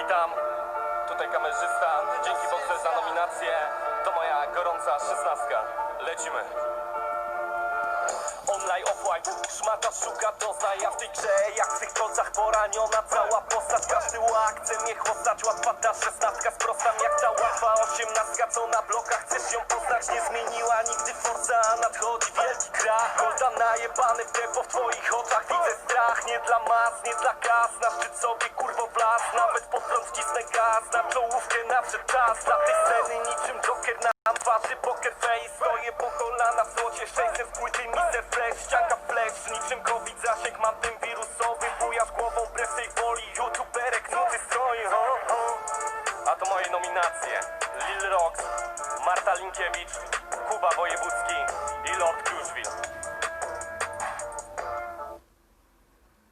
Witam, tutaj kamerzysta. Dzięki Boże za nominację. To moja gorąca szesnastka. Lecimy. Online, offline, szmata szuka doza Ja w tej grze. Jak w tych kolcach poraniona Cała postać, każdy łak chce mnie chłostać Łatwa ta szesnastka, sprostam jak ta łatwa osiemnastka. Co na blokach chcesz ją poznać? Nie zmieniła nigdy forza Nadchodzi wielki krach. Golda najebany w tempo w twoich oczach. Widzę strach, nie dla mas, nie dla kas. Na szczyt sobie wlaz Nawet pod prąd wcisnę gaz Na czołówkę nadszedł czas Dla tej sceny niczym Joker na twarzy Poker face Stoję po kolana w złocie 600 z płyty Mister Flash Ścianka flash Niczym COVID zasięg mam tym wirusowy Bujasz głową wbrew tej woli YouTuberek nuty stroi ho, ho. A to moje nominacje Lil Rox Marta Linkiewicz Kuba Wojewódzki